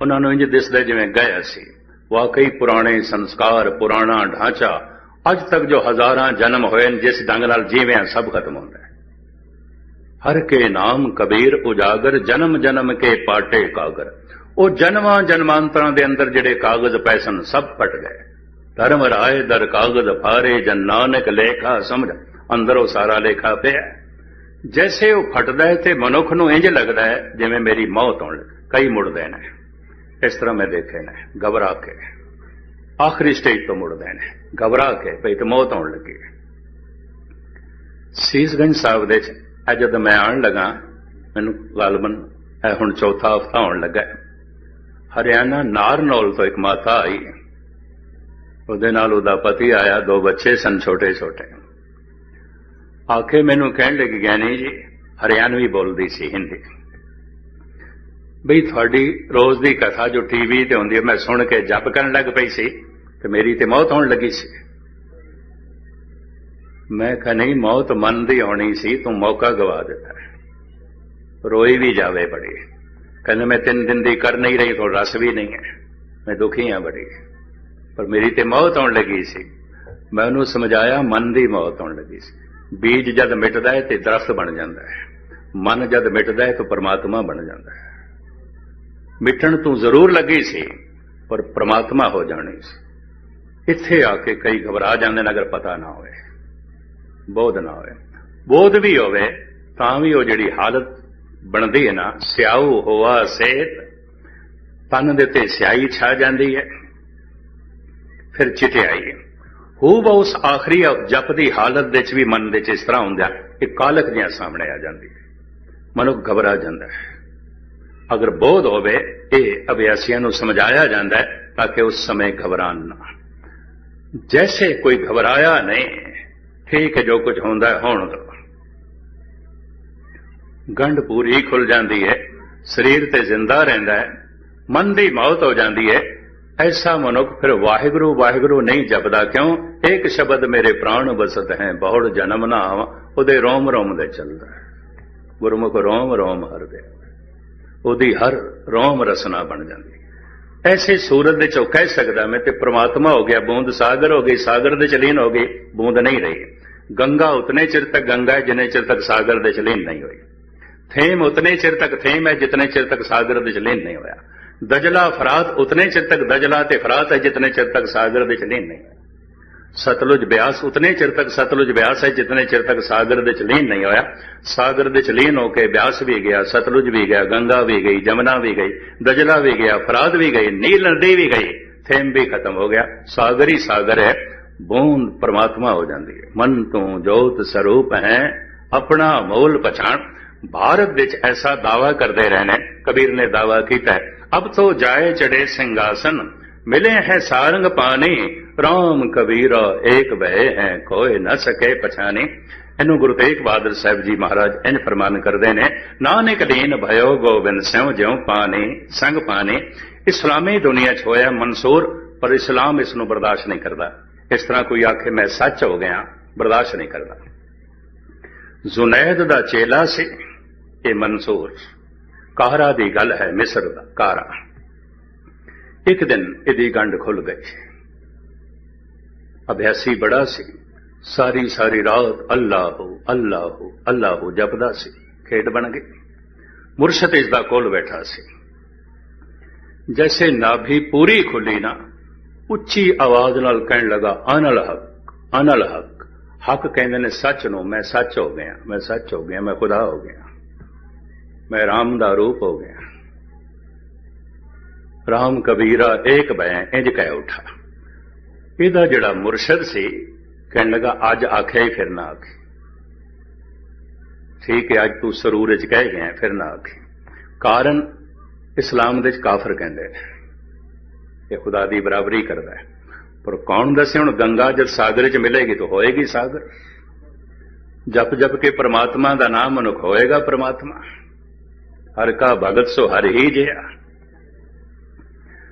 ਉਹਨਾਂ ਨੂੰ ਇੰਜ ਦਿਸਦਾ ਜਿਵੇਂ ਗਿਆ ਸੀ ਵਾਕਈ ਪੁਰਾਣੇ ਸੰਸਕਾਰ, ਪੁਰਾਣਾ ਢਾਂਚਾ, ਅੱਜ ਤੱਕ ਜੋ ਹਜ਼ਾਰਾਂ ਜਨਮ ਹੋਏ ਨੇ, ਜਿਸ ਢੰਗ ਨਾਲ ਜੀਵਿਆ ਸਭ ਖਤਮ ਹੁੰਦਾ ਹੈ। ਹਰ ਕੇ ਨਾਮ ਕਬੀਰ ਉਜਾਗਰ, ਜਨਮ ਜਨਮ ਕੇ ਪਾਟੇ ਕਾਗਰ। ਉਹ ਜਨਮਾਂ ਜਨਮਾਂਤਰਾਂ ਦੇ ਅੰਦਰ ਜਿਹੜੇ ਕਾਗਜ਼ ਪੈਸਨ ਸਭ ਫਟ ਗਏ। ਧਰਮ ਰਾਏ ਦਰ ਕਾਗਜ਼ ਫਾਰੇ ਜਨ ਨਾਨਕ ਲੇਖਾ ਸਮਝ, ਅੰਦਰ ਉਹ ਸਾਰਾ ਲੇਖਾ ਪਿਆ। ਜੈਸੇ ਉਹ ਫਟਦਾ ਹੈ ਤੇ ਮਨੁੱਖ ਨੂੰ ਇੰਜ ਲੱਗਦਾ ਹੈ, ਜਿਵੇਂ ਮੇਰੀ ਮੌਤ ਹੋਣ ਕਈ ਮੁੜਦੇ ਨੇ। ਇਸ ਤਰ੍ਹਾਂ ਮੈਂ ਦੇਖੇ ਨੇ, ਘਬਰਾ ਕੇ। ਆਖਰੀ ਸਟੇਜ ਤੋਂ ਮੁੜਦੇ ਨੇ, ਘਬਰਾ ਕੇ, ਭਈ ਤੇ ਮੌਤ ਆਉਣ ਲੱਗੀ ਸੀਸਗੰਜ ਸਾਹਿਬ ਦੇ ਚ ਜਦ ਮੈਂ ਆਉਣ ਲੱਗਾ, ਮੈਨੂੰ ਗਾਲਬਨ ਇਹ ਹੁਣ ਚੌਥਾ ਹਫਤਾ ਆਉਣ ਲੱਗਾ ਹਰਿਆਣਾ ਨਾਰਨੌਲ ਤੋਂ ਇੱਕ ਮਾਤਾ ਆਈ। ਉਹਦੇ ਨਾਲ ਉਹਦਾ ਪਤੀ ਆਇਆ, ਦੋ ਬੱਚੇ ਸਨ ਛੋਟੇ ਛੋਟੇ ਆਖੇ ਮੈਨੂੰ ਕਹਿਣ ਲੱਗੀ, ਗਿਆਨੀ ਜੀ, ਹਰਿਆਣਵੀ ਬੋਲਦੀ ਸੀ ਹਿੰਦੀ। ਬਈ ਤੁਹਾਡੀ ਰੋਜ਼ ਦੀ ਕਥਾ ਜੋ ਟੀਵੀ ਤੇ ਹੁੰਦੀ ਹੈ, ਮੈਂ ਸੁਣ ਕੇ ਜਪ ਕਰਨ ਲੱਗ ਪਈ ਸੀ ਤੇ ਮੇਰੀ ਤੇ ਮੌਤ ਹੋਣ ਲੱਗੀ ਸੀ। ਮੈਂ ਕਿਹਾ, ਨਹੀਂ, ਮੌਤ ਮਨ ਦੀ ਆਉਣੀ ਸੀ, ਤੂੰ ਮੌਕਾ ਗਵਾ ਦਿੱਤਾ ਰੋਈ ਵੀ ਜਾਵੇ ਬੜੀ ਕਹਿੰਦੇ, ਮੈਂ ਤਿੰਨ ਦਿਨ ਦੀ ਕਰ ਨਹੀਂ ਰਹੀ ਤੋਂ ਰਸ ਵੀ ਨਹੀਂ ਹੈ। ਮੈਂ ਦੁਖੀ ਹਾਂ ਬੜੀ ਪਰ ਮੇਰੀ ਤੇ ਮੌਤ ਆਉਣ ਲੱਗੀ ਸੀ। ਮੈਂ ਉਹਨੂੰ ਸਮਝਾਇਆ, ਮਨ ਦੀ ਮੌਤ ਆਉਣ ਲੱਗੀ ਸੀ। ਬੀਜ ਜਦ ਮਿਟਦਾ ਹੈ ਤੇ ਦਰਖਤ ਬਣ ਜਾਂਦਾ ਹੈ। ਮਨ ਜਦ ਮਿਟਦਾ ਹੈ ਤਾਂ ਪਰਮਾਤਮਾ ਬਣ ਜਾਂਦਾ ਹੈ। ਮਿਟਣ ਤੋਂ ਜ਼ਰੂਰ ਲੱਗੀ ਸੀ, ਪਰ ਪ੍ਰਮਾਤਮਾ ਹੋ ਜਾਣੀ ਸੀ। ਇੱਥੇ ਆ ਕੇ ਕਈ ਘਬਰਾ ਜਾਂਦੇ ਨੇ ਅਗਰ ਪਤਾ ਨਾ ਹੋਵੇ। ਬੋਧ ਨਾ ਹੋਵੇ। ਬੋਧ ਵੀ ਹੋਵੇ, ਤਾਂ ਵੀ ਉਹ ਜਿਹੜੀ ਹਾਲਤ ਬਣਦੀ ਹੈ ਨਾ, ਸਿਆਉ ਹੋਆ ਸੇਤ, ਤਨ ਦੇ ਤੇ ਸਿਆਹੀ ਛਾ ਜਾਂਦੀ ਹੈ। ਫਿਰ ਚਿਟਿਆਈ ਹੂ ਉਸ ਆਖਰੀ ਜਪ ਦੀ ਹਾਲਤ ਵਿੱਚ ਵੀ ਮਨ ਦੇ ਚ ਇਸ ਤਰ੍ਹਾਂ ਹੁੰਦਾ ਕਿ ਕਾਲਕ ਜਿਹਾ ਸਾਹਮਣੇ ਆ ਜਾਂਦੀ ਹੈ। ਮਨੁੱਖ ਘਬਰਾ ਜਾਂਦਾ ਹੈ। ਅਗਰ ਬੋਧ ਹੋਵੇ, ਇਹ ਅਭਿਆਸੀਆਂ ਨੂੰ ਸਮਝਾਇਆ ਜਾਂਦਾ ਹੈ ਤਾਂ ਕਿ ਉਸ ਸਮੇਂ ਘਬਰਾਨ ਨਾ ਜੈਸੇ ਕੋਈ ਘਬਰਾਇਆ ਨਹੀਂ, ਠੀਕ ਹੈ, ਜੋ ਕੁਝ ਹੁੰਦਾ ਹੋਣ ਦੋ। ਗੰਢ ਪੂਰੀ ਖੁੱਲ ਜਾਂਦੀ ਹੈ, ਸਰੀਰ ਤੇ ਜ਼ਿੰਦਾ ਰਹਿੰਦਾ ਹੈ, ਮਨ ਦੀ ਮੌਤ ਹੋ ਜਾਂਦੀ ਹੈ, ਐਸਾ ਮਨੁੱਖ ਫਿਰ ਵਾਹਿਗੁਰੂ ਵਾਹਿਗੁਰੂ ਨਹੀਂ ਜਪਦਾ। ਕਿਉਂ? ਇੱਕ ਸ਼ਬਦ ਮੇਰੇ ਪ੍ਰਾਣ ਵਸਤ ਹੈ, ਬਹੁੜ ਜਨਮ ਨਾ ਉਹਦੇ ਰੋਮ ਰੋਮ ਦੇ ਚੱਲਦਾ ਗੁਰਮੁਖ ਰੋਮ ਰੋਮ ਹਰਦੇ। ਉਹਦੀ ਹਰ ਰੋਮ ਰਸਨਾ ਬਣ ਜਾਂਦੀ। ਐਸੇ ਸੂਰਤ ਦੇ ਚੋਂ ਕਹਿ ਸਕਦਾ ਮੈਂ ਤੇ ਪ੍ਰਮਾਤਮਾ ਹੋ ਗਿਆ, ਬੂੰਦ ਸਾਗਰ ਹੋ ਗਈ, ਸਾਗਰ ਦੇ ਚਲੀਨ ਹੋ ਗਈ, ਬੂੰਦ ਨਹੀਂ ਰਹੀ। ਗੰਗਾ ਉਤਨੇ ਚਿਰ ਤੱਕ ਗੰਗਾ ਹੈ ਜਿੰਨੇ ਚਿਰ ਤੱਕ ਸਾਗਰ ਦੇ ਚਲੀਨ ਨਹੀਂ ਹੋਈ। ਥੇਮ ਉਤਨੇ ਚਿਰ ਤੱਕ ਥੇਮ ਹੈ ਜਿਤਨੇ ਚਿਰ ਤੱਕ ਸਾਗਰ ਦੇ ਚਲੀਨ ਨਹੀਂ ਹੋਇਆ। ਦਜਲਾ ਫਰਾਤ ਉਤਨੇ ਚਿਰ ਤੱਕ ਦਜਲਾ ਤੇ ਫਰਾਤ ਹੈ ਜਿਤਨੇ ਚਿਰ ਤੱਕ ਸਾਗਰ ਦੇ ਚਲੀਨ ਨਹੀਂ ਹੋਇਆ। ਸਤਲੁਜ ਬਿਆਸ, ਉਤਨੇ ਚਿਰ ਤੱਕ ਸਤਲੁਜ ਬਿਆਸ ਹੈ ਜਿਤਨੇ ਚਿਰ ਤੱਕ ਸਾਗਰ ਦੇ ਚਲੀਨ ਨਹੀਂ ਹੋਇਆ। ਸਾਗਰ ਦੇ ਚਲੀਨ ਹੋ ਕੇ ਬਿਆਸ ਵੀ ਗਿਆ, ਸਤਲੁਜ ਵੀ ਗਿਆ, ਗੰਗਾ ਵੀ ਗਈ, ਜਮਨਾ ਵੀ ਗਈ, ਦਜਲਾ ਵੀ ਗਿਆ ਫਰਾਦ ਵੀ ਗਈ, ਨੀਲ ਨਦੀ ਵੀ ਗਈ, ਥੇਮ ਵੀ ਖਤਮ ਹੋ ਗਿਆ। ਸਾਗਰ ਹੀ ਸਾਗਰ ਹੈ, ਬੂੰਦ ਪਰਮਾਤਮਾ ਹੋ ਜਾਂਦੀ ਹੈ। ਮਨ ਤੋਂ ਜੋਤ ਸਰੂਪ ਹੈ, ਆਪਣਾ ਮੋਲ ਪਛਾਣ। ਭਾਰਤ ਵਿੱਚ ਐਸਾ ਦਾਵਾ ਕਰਦੇ ਰਹੇ ਨੇ ਕਬੀਰ ਨੇ ਦਾਵਾ ਕੀਤਾ ਅਬ ਤੋ ਜਾਏ ਚੜੇ ਸਿੰਘਾਸਨ ਮਿਲੇ ਹੈ ਸਾਰੰਗ ਪਾਣੀ, ਰਾਮ ਕਬੀਰਾ ਏਕ ਬਹਿ ਹੈ ਕੋਈ ਨਾ ਸਕੇ ਪਛਾਣੇ। ਇਹਨੂੰ ਗੁਰੂ ਤੇਗ ਬਹਾਦਰ ਸਾਹਿਬ ਜੀ ਮਹਾਰਾਜ ਇੰਜ ਫਰਮਾਨ ਕਰਦੇ ਨੇ, ਨਾਨਕ ਦੀਨ ਭਇਓ ਗੋਬਿੰਦ ਸਿਉ ਜਿਉ ਪਾਣੀ, ਸੰਗ ਪਾਣੀ। ਇਸਲਾਮੀ ਦੁਨੀਆ 'ਚ ਹੋਇਆ ਮਨਸੂਰ, ਪਰ ਇਸਲਾਮ ਇਸ ਨੂੰ ਬਰਦਾਸ਼ਤ ਨਹੀਂ ਕਰਦਾ। ਇਸ ਤਰ੍ਹਾਂ ਕੋਈ ਆਖੇ ਮੈਂ ਸੱਚ ਹੋ ਗਿਆ, ਬਰਦਾਸ਼ਤ ਨਹੀਂ ਕਰਦਾ। ਜ਼ੁਨੈਦ ਦਾ ਚੇਲਾ ਸੀ, ਇਹ ਮਨਸੂਰ। ਕਾਹਰਾ ਦੀ ਗੱਲ ਹੈ ਮਿਸਰ ਦਾ ਕਾਰਾ ਇੱਕ ਦਿਨ ਇਹਦੀ ਗੰਢ ਖੁੱਲ ਗਈ। ਅਭਿਆਸੀ ਬੜਾ ਸੀ। ਸਾਰੀ ਸਾਰੀ ਰਾਤ ਅੱਲਾਹੂ ਅੱਲਾਹੂ ਅੱਲਾਹੂ ਜਪਦਾ ਸੀ। ਖੇਡ ਬਣ ਗਈ। ਮੁਰਸ਼ਦ ਇਸ ਦਾ ਕੋਲ ਬੈਠਾ ਸੀ। ਜੈਸੇ ਨਾਭੀ ਪੂਰੀ ਖੁੱਲੀ ਨਾ, ਉੱਚੀ ਆਵਾਜ਼ ਨਾਲ ਕਹਿਣ ਲੱਗਾ ਅਨਲ ਹਕ ਅਨਲ ਹਕ। ਹੱਕ ਕਹਿੰਦੇ ਨੇ, ਸੱਚ ਨੂੰ ਮੈਂ ਸੱਚ ਹੋ ਗਿਆ, ਮੈਂ ਸੱਚ ਹੋ ਗਿਆ, ਮੈਂ ਖੁਦਾ ਹੋ ਗਿਆ। ਮੈਂ ਰਾਮ ਦਾ ਰੂਪ ਹੋ ਗਿਆ। ਰਾਮ ਕਬੀਰਾ ਏਕ ਬੈ ਇੰਜ ਕਹਿ ਉਠਾ। ਇਹਦਾ ਜਿਹੜਾ ਮੁਰਸ਼ਦ ਸੀ, ਕਹਿਣ ਲੱਗਾ, ਅੱਜ ਆਖਿਆ ਹੀ ਫਿਰ ਨਾ ਆਖੇ। ਠੀਕ ਹੈ, ਅੱਜ ਤੂੰ ਸਰੂਰ ਵਿੱਚ ਕਹਿ ਗਿਆ, ਫਿਰ ਨਾ ਆਖੇ। ਕਾਰਨ ਇਸਲਾਮ ਦੇ ਵਿੱਚ ਕਾਫਰ ਕਹਿੰਦੇ ਨੇ। ਇਹ ਖੁਦਾ ਦੀ ਬਰਾਬਰੀ ਕਰਦਾ ਹੈ। ਪਰ ਕੌਣ ਦੱਸੇ ਹੁਣ ਗੰਗਾ ਜਦ ਸਾਗਰ 'ਚ ਮਿਲੇਗੀ ਤਾਂ ਹੋਏਗੀ ਸਾਗਰ? ਜਪ ਜਪ ਕੇ ਪ੍ਰਮਾਤਮਾ ਦਾ ਨਾਮ ਮਨੁੱਖ ਹੋਏਗਾ ਪ੍ਰਮਾਤਮਾ। ਹਰ ਕਾ ਭਗਤ ਸੋ ਹਰ ਹੀ ਜਿਆ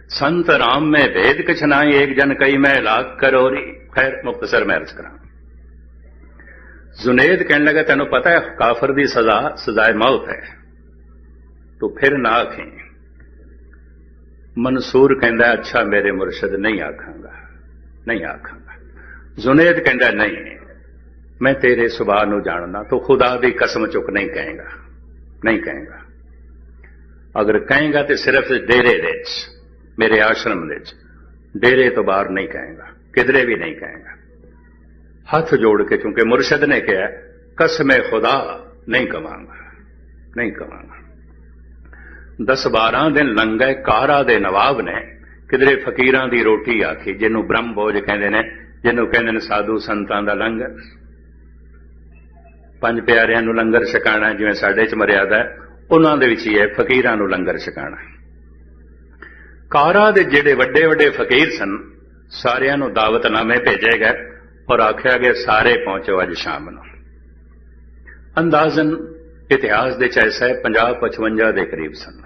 ਸੰਤ ਰਾਮ ਮੈਂ ਵੇਦ ਕਛ ਨਾਈ ਏਕ ਜਨ ਕਈ ਮੈਂ ਲਾਖ ਕਰੋਰੀ। ਖੈਰ ਮੁਕਤਸਰ ਮੈਂ ਅਰਜ਼ ਕਰਾਂ। ਜ਼ੁਨੈਦ ਕਹਿਣ ਲੱਗਾ, ਤੈਨੂੰ ਪਤਾ ਹੈ, ਕਾਫਰ ਦੀ ਸਜ਼ਾ, ਸਜ਼ਾਏ ਮੌਤ ਹੈ। ਤੂੰ ਫਿਰ ਨਾ ਆਖੇ। ਮਨਸੂਰ ਕਹਿੰਦਾ, ਅੱਛਾ, ਮੇਰੇ ਮੁਰਸ਼ਿਦ, ਨਹੀਂ ਆਖਾਂਗਾ ਨਹੀਂ ਆਖਾਂਗਾ। ਜ਼ੁਨੈਦ ਕਹਿੰਦਾ, ਨਹੀਂ, ਮੈਂ ਤੇਰੇ ਸੁਭਾਅ ਨੂੰ ਜਾਣਦਾ, ਤੂੰ ਖੁਦਾ ਦੀ ਕਸਮ ਚੁੱਕ ਨਹੀਂ ਕਹੇਗਾ ਨਹੀਂ ਕਹੇਗਾ। ਅਗਰ ਕਹੇਗਾ ਤੇ ਸਿਰਫ ਡੇਰੇ ਵਿੱਚ ਮੇਰੇ ਆਸ਼ਰਮ ਵਿੱਚ। ਡੇਰੇ ਤੋਂ ਬਾਹਰ ਨਹੀਂ ਕਹੇਗਾ, ਕਿਧਰੇ ਵੀ ਨਹੀਂ ਕਹੇਗਾ। ਹੱਥ ਜੋੜ ਕੇ, ਕਿਉਂਕਿ ਮੁਰਸ਼ਿਦ ਨੇ ਕਿਹਾ, ਕਸਮੇ ਖੁਦਾ ਨਹੀਂ ਕਵਾਂਗਾ ਨਹੀਂ ਕਵਾਂਗਾ। 10 12 ਦਿਨ ਲੰਘੇ, ਕਾਰਾ ਦੇ ਨਵਾਬ ਨੇ ਕਿਧਰੇ ਫਕੀਰਾਂ ਦੀ ਰੋਟੀ ਆਖੀ, ਜਿਹਨੂੰ ਬ੍ਰਹਮ ਭੋਜ ਕਹਿੰਦੇ ਨੇ, ਜਿਹਨੂੰ ਕਹਿੰਦੇ ਨੇ ਸਾਧੂ ਸੰਤਾਂ ਦਾ ਲੰਗਰ। ਪੰਜ ਪਿਆਰਿਆਂ ਨੂੰ ਲੰਗਰ ਛਕਾਣਾ, ਜਿਵੇਂ ਸਾਡੇ 'ਚ ਮਰਿਆਦਾ ਉਹਨਾਂ ਦੇ ਵਿੱਚ ਹੀ ਹੈ ਫਕੀਰਾਂ ਨੂੰ ਲੰਗਰ ਛਕਾਣਾ। ਕਾਰਾ ਦੇ ਜਿਹੜੇ ਵੱਡੇ ਵੱਡੇ ਫਕੀਰ ਸਨ, ਸਾਰਿਆਂ ਨੂੰ ਦਾਵਤਨਾਮੇ ਭੇਜੇ ਗਏ ਔਰ ਆਖਿਆ ਗਿਆ, ਸਾਰੇ ਪਹੁੰਚੋ ਅੱਜ ਸ਼ਾਮ ਨੂੰ। ਅੰਦਾਜ਼ਨ ਇਤਿਹਾਸ ਦੇ ਚ ਐਸਾ ਹੈ 50 55 ਦੇ ਕਰੀਬ ਸਨ।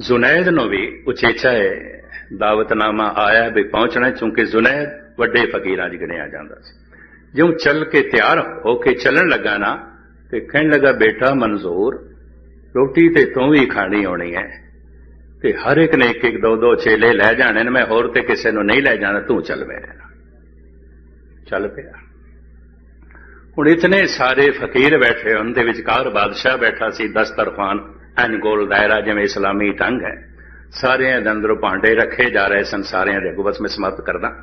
ਜ਼ੁਨੈਦ ਨੂੰ ਵੀ ਉਚੇਚਾ ਹੈ ਦਾਵਤਨਾਮਾ ਆਇਆ ਵੀ ਪਹੁੰਚਣਾ, ਕਿਉਂਕਿ ਜ਼ੁਨੈਦ ਵੱਡੇ ਫਕੀਰਾਂ 'ਚ ਗਿਣਿਆ ਜਾਂਦਾ ਸੀ। ਜਿਉਂ ਚੱਲ ਕੇ ਤਿਆਰ ਹੋ ਕੇ ਚੱਲਣ ਲੱਗਾ ਨਾ, ਤੇ ਕਹਿਣ ਲੱਗਾ, ਬੇਟਾ, ਮਨਜ਼ੂਰ, ਰੋਟੀ ਤੇ ਤੂੰ ਵੀ ਖਾਣੀ ਹੋਣੀ ਹੈ। ਤੇ ਹਰ ਇੱਕ ਨੇ ਇੱਕ ਇੱਕ ਦੋ ਦੋ ਚੇਲੇ ਲੈ ਜਾਣੇ ਨੇ, ਮੈਂ ਹੋਰ ਤੇ ਕਿਸੇ ਨੂੰ ਨਹੀਂ ਲੈ ਜਾਣਾ, ਤੂੰ ਚੱਲ ਮੇਰੇ ਨਾਲ। ਚੱਲ ਪਿਆ। ਹੁਣ ਇਤਨੇ ਸਾਰੇ ਫਕੀਰ ਬੈਠੇ ਉਹਨਾਂ ਦੇ ਵਿਚਕਾਰ ਬਾਦਸ਼ਾਹ ਬੈਠਾ ਸੀ ਦਸਤਰਖਾਨ ਐਨ ਗੋਲ ਦਾਇਰਾ, ਜਿਵੇਂ ਇਸਲਾਮੀ ਢੰਗ ਹੈ। ਸਾਰਿਆਂ ਦੇ ਅੰਦਰੋਂ ਭਾਂਡੇ ਰੱਖੇ ਜਾ ਰਹੇ ਸਨ, ਸਾਰਿਆਂ ਦੇ ਅੱਗੋਂ ਬਸ ਮੈਂ ਸਮਾਪਤ ਕਰਦਾ।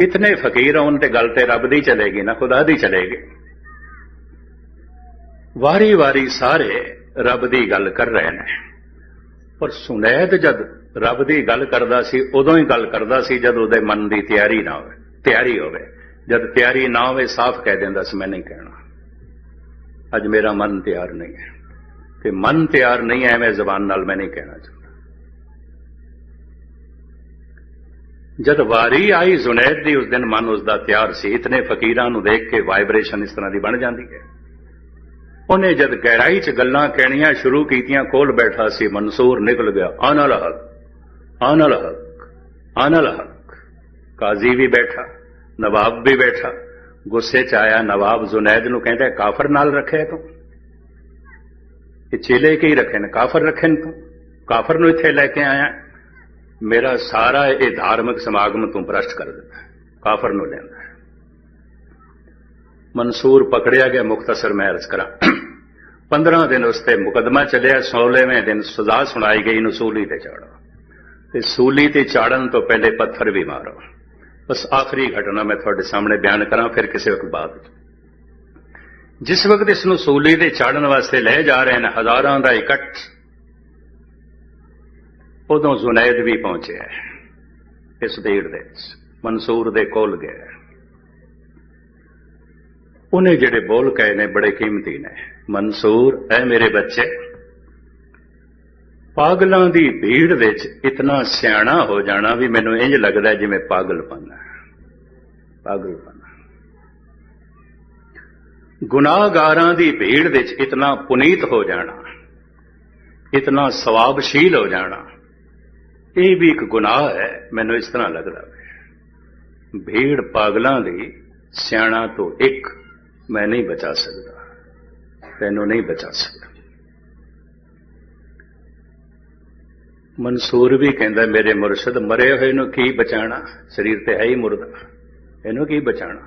ਇਤਨੇ ਫਕੀਰ ਆਉਣ ਤੇ ਗੱਲ ਤੇ ਰੱਬ ਦੀ ਚਲੇਗੀ ਨਾ, ਖੁਦਾ ਦੀ ਚਲੇਗੀ। ਵਾਰੀ ਵਾਰੀ ਸਾਰੇ ਰੱਬ ਦੀ ਗੱਲ ਕਰ ਰਹੇ ਨੇ। ਪਰ ਸੁਨੈਦ ਜਦ ਰੱਬ ਦੀ ਗੱਲ ਕਰਦਾ ਸੀ, ਉਦੋਂ ਹੀ ਗੱਲ ਕਰਦਾ ਸੀ, ਜਦ ਉਹਦੇ ਮਨ ਦੀ ਤਿਆਰੀ ਨਾ ਹੋਵੇ, ਤਿਆਰੀ ਹੋਵੇ। ਜਦ ਤਿਆਰੀ ਨਾ ਹੋਵੇ, ਸਾਫ਼ ਕਹਿ ਦਿੰਦਾ ਸੀ, ਮੈਂ ਨਹੀਂ ਕਹਿਣਾ। ਅੱਜ ਮੇਰਾ ਮਨ ਤਿਆਰ ਨਹੀਂ ਹੈ। ਤੇ ਮਨ ਤਿਆਰ ਨਹੀਂ ਹੈ ਮੈਂ ਜ਼ਬਾਨ ਨਾਲ ਮੈਂ ਨਹੀਂ ਕਹਿਣਾ ਚਾਹੁੰਦਾ। ਜਦ ਵਾਰੀ ਆਈ ਜ਼ੁਨੈਦ ਦੀ ਉਸ ਦਿਨ ਮਨ ਉਸ ਦਾ ਤਿਆਰ ਸੀ। ਇਤਨੇ ਫਕੀਰਾਂ ਨੂੰ ਦੇਖ ਕੇ ਵਾਈਬ੍ਰੇਸ਼ਨ ਇਸ ਤਰ੍ਹਾਂ ਦੀ ਬਣ ਜਾਂਦੀ ਹੈ। ਉਹਨੇ ਜਦ ਗਹਿਰਾਈ 'ਚ ਗੱਲਾਂ ਕਹਿਣੀਆਂ ਸ਼ੁਰੂ ਕੀਤੀਆਂ ਕੋਲ ਬੈਠਾ ਸੀ ਮਨਸੂਰ ਨਿਕਲ ਗਿਆ ਆਨਲ ਹਕ ਆਨਲ ਹਕ ਆਨਲ ਹਕ ਕਾਜ਼ੀ ਵੀ ਬੈਠਾ ਨਵਾਬ ਵੀ ਬੈਠਾ ਗੁੱਸੇ 'ਚ ਆਇਆ ਨਵਾਬ ਜ਼ੁਨੈਦ ਨੂੰ ਕਹਿੰਦਾ ਕਾਫਰ ਨਾਲ ਰੱਖਿਆ ਤੂੰ ਇਹ ਚੇਲੇ ਕੇ ਹੀ ਰੱਖੇ ਨੇ ਕਾਫਰ ਰੱਖੇ ਨੇ ਤੂੰ ਕਾਫਰ ਨੂੰ ਇੱਥੇ ਲੈ ਕੇ ਆਇਆ ਮੇਰਾ ਸਾਰਾ ਇਹ ਧਾਰਮਿਕ ਸਮਾਗਮ ਤੂੰ ਭ੍ਰਸ਼ਟ ਕਰ ਦਿੱਤਾ ਕਾਫਰ ਨੂੰ ਲੈਂਦਾ ਮਨਸੂਰ ਪਕੜਿਆ ਗਿਆ ਮੁਖਤਸਰ ਮੈਂ ਅਰਜ਼ ਕਰਾਂ 15 ਦਿਨ ਉਸ ਤੇ ਮੁਕਦਮਾ ਚੱਲਿਆ 16ਵੇਂ ਦਿਨ ਸਜ਼ਾ ਸੁਣਾਈ ਗਈ ਨੂੰ ਸੂਲੀ ਤੇ ਚਾੜੋ। ਤੇ ਸੂਲੀ ਤੇ ਚਾੜਨ ਤੋਂ ਪਹਿਲੇ ਪੱਥਰ ਵੀ ਮਾਰੋ। ਬਸ ਆਖਰੀ ਘਟਨਾ ਮੈਂ ਤੁਹਾਡੇ ਸਾਹਮਣੇ ਬਿਆਨ ਕਰਾਂ, ਫਿਰ ਕਿਸੇ ਵਕਤ ਬਾਅਦ ਜਿਸ ਵਕਤ ਇਸ ਨੂੰ ਸੂਲੀ ਤੇ ਚਾੜਨ ਵਾਸਤੇ ਲੈ ਜਾ ਰਹੇ ਨੇ, ਹਜ਼ਾਰਾਂ ਦਾ ਇਕੱਠ ਉਦੋਂ ਜ਼ੁਨੈਦ ਵੀ ਪਹੁੰਚਿਆ ਇਸ ਭੀੜ ਦੇ ਮਨਸੂਰ ਦੇ ਕੋਲ ਗਿਆ ਉਹਨੇ ਜਿਹੜੇ ਬੋਲ ਕਹੇ ਨੇ, ਬੜੇ ਕੀਮਤੀ ਨੇ। ਮਨਸੂਰ, ਐ ਮੇਰੇ ਬੱਚੇ। ਪਾਗਲਾਂ ਦੀ ਭੀੜ ਵਿੱਚ ਇਤਨਾ ਸਿਆਣਾ ਹੋ ਜਾਣਾ ਵੀ ਮੈਨੂੰ ਇੰਜ ਲੱਗਦਾ ਜਿਵੇਂ ਪਾਗਲਪਨ ਹੈ। ਪਾਗਲਪਨ। ਗੁਨਾਹਗਾਰਾਂ ਦੀ ਭੀੜ ਵਿੱਚ ਇਤਨਾ ਪੁਨੀਤ ਹੋ ਜਾਣਾ, ਇਤਨਾ ਸਵਾਬਸ਼ੀਲ ਹੋ ਜਾਣਾ, ਇਹ ਵੀ ਇੱਕ ਗੁਨਾਹ ਹੈ, ਮੈਨੂੰ ਇਸ ਤਰ੍ਹਾਂ ਲੱਗਦਾ। ਭੀੜ ਪਾਗਲਾਂ ਦੀ ਸਿਆਣਾ ਤੋਂ ਇੱਕ ਮੈਂ ਨਹੀਂ ਬਚਾ ਸਕਦਾ। ਤੈਨੂੰ ਨਹੀਂ ਬਚਾ ਸਕਦਾ। ਮਨਸੂਰ ਵੀ ਕਹਿੰਦਾ, ਮੇਰੇ ਮੁਰਸ਼ਿਦ ਮਰੇ ਹੋਏ ਨੂੰ ਕੀ ਬਚਾਣਾ ਸਰੀਰ ਤੇ ਹੈ ਹੀ ਮੁਰਦਾ। ਇਹਨੂੰ ਕੀ ਬਚਾਣਾ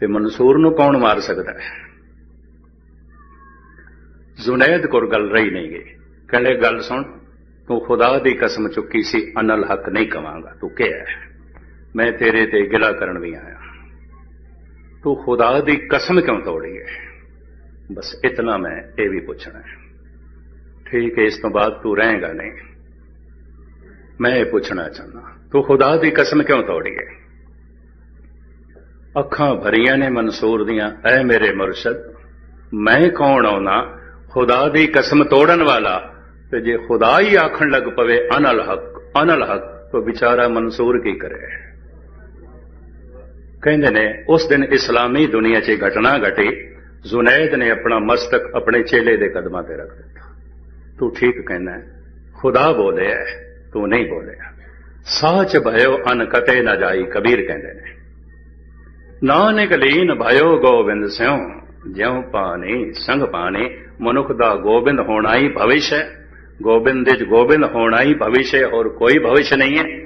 ਤੇ ਮਨਸੂਰ ਨੂੰ ਕੌਣ ਮਾਰ ਸਕਦਾ ਹੈ? ਜ਼ੁਨੈਦ ਕੋਲ ਗੱਲ ਰਹੀ ਨਹੀਂ ਗਈ। ਕਹਿੰਦੇ, ਗੱਲ ਸੁਣ, ਤੂੰ ਖੁਦਾ ਦੀ ਕਸਮ ਚੁੱਕੀ ਸੀ, ਅਨਲ ਹੱਕ ਨਹੀਂ ਕਵਾਂਗਾ। ਤੂੰ ਕਿਹਾ ਮੈਂ ਤੇਰੇ ਤੇ ਗਿਲਾ ਕਰਨ ਵੀ ਆਇਆ। ਤੂੰ ਖੁਦਾ ਦੀ ਕਸਮ ਕਿਉਂ ਤੋੜੀ ਹੈ? ਬਸ ਇਤਨਾ ਮੈਂ ਇਹ ਵੀ ਪੁੱਛਣਾ ਹੈ। ਠੀਕ ਹੈ, ਇਸ ਤੋਂ ਬਾਅਦ ਤੂੰ ਰਹੇਗਾ ਨਹੀਂ। ਮੈਂ ਇਹ ਪੁੱਛਣਾ ਚਾਹੁੰਦਾ, ਤੂੰ ਖੁਦਾ ਦੀ ਕਸਮ ਕਿਉਂ ਤੋੜੀ ਹੈ? ਅੱਖਾਂ ਭਰੀਆਂ ਨੇ ਮਨਸੂਰ ਦੀਆਂ, ਐ ਮੇਰੇ ਮੁਰਸ਼ਦ, ਮੈਂ ਕੌਣ ਆਉਣਾ? ਖੁਦਾ ਦੀ ਕਸਮ ਤੋੜਨ ਵਾਲਾ, ਤੇ ਜੇ ਖੁਦਾ ਹੀ ਆਖਣ ਲੱਗ ਪਵੇ ਅਨਲ ਹਕ ਅਨਲ ਹਕ, ਤਾਂ ਵਿਚਾਰਾ ਮਨਸੂਰ ਕੀ ਕਰੇ? ਕਹਿੰਦੇ ਨੇ, ਉਸ ਦਿਨ ਇਸਲਾਮੀ ਦੁਨੀਆ 'ਚ ਘਟਨਾ ਘਟੀ, ਜ਼ੁਨੈਦ ਨੇ ਆਪਣਾ ਮਸਤਕ ਆਪਣੇ ਚੇਲੇ ਦੇ ਕਦਮਾਂ ਤੇ ਰੱਖ ਦਿੱਤਾ। ਤੂੰ ਠੀਕ ਕਹਿਣਾ ਖੁਦਾ ਬੋਲਿਆ ਤੂੰ ਨਹੀਂ ਬੋਲਿਆ। ਸਾਚ ਭਇਓ ਅਨ ਕਤੇ ਨਾ ਜਾਈ, ਕਬੀਰ ਕਹਿੰਦੇ ਨੇ। ਨਾਨਕ ਲੀਨ ਭਇਓ ਗੋਬਿੰਦ ਸਿਉ, ਜਿਉ ਪਾਣੀ ਸੰਗ ਪਾਣੀ, ਮਨੁੱਖ ਦਾ ਗੋਬਿੰਦ ਹੋਣਾ ਹੀ ਭਵਿਸ਼ ਹੈ। ਗੋਬਿੰਦ ਦੇ ਗੋਬਿੰਦ ਹੋਣਾ ਹੀ ਭਵਿਸ਼ ਹੈ ਔਰ ਕੋਈ ਭਵਿਸ਼ ਨਹੀਂ ਹੈ।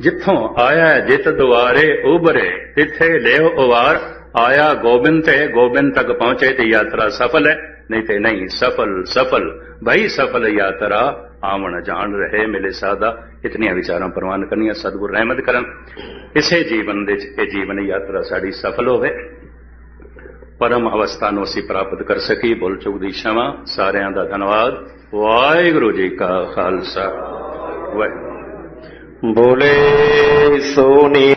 ਜਿੱਥੋਂ ਆਇਆ ਜਿਤ ਦੁਆਰੇ ਉਬਰੇ ਤਿੱਥੇ ਲਿਓ ਉਵਾਰ। ਆਇਆ ਗੋਬਿੰਦ ਤੇ, ਗੋਬਿੰਦ ਤੱਕ ਪਹੁੰਚੇ ਤੇ ਯਾਤਰਾ ਸਫਲ ਹੈ। ਨਹੀਂ ਤੇ ਨਹੀਂ, ਸਫਲ ਸਫਲ ਭਾਈ ਸਫਲ ਯਾਤਰਾ। ਆਵਣ ਜਾਣ ਰਹੇ ਮਿਲੇ ਸਾਦਾ। ਇਤਨੀਆਂ ਵਿਚਾਰਾਂ ਪ੍ਰਵਾਨ ਕਰਨੀਆਂ ਸਤਿਗੁਰ ਰਹਿਮਤ ਕਰਨ। ਇਸੇ ਜੀਵਨ ਦੇ ਇਹ ਜੀਵਨ ਯਾਤਰਾ ਸਾਡੀ ਸਫਲ ਹੋਵੇ। ਪਰਮ ਅਵਸਥਾ ਨੂੰ ਅਸੀਂ ਪ੍ਰਾਪਤ ਕਰ ਸਕੀ ਬੋਲ ਚੁੱਕ ਦੀ ਸ਼ਮਾ ਸਾਰਿਆਂ ਦਾ ਧੰਨਵਾਦ। ਵਾਹਿਗੁਰੂ ਜੀ ਕਾ ਖਾਲਸਾ। ਵਾਹਿਗੁਰੂ। ਬੋਲੇ ਸੋਨੀ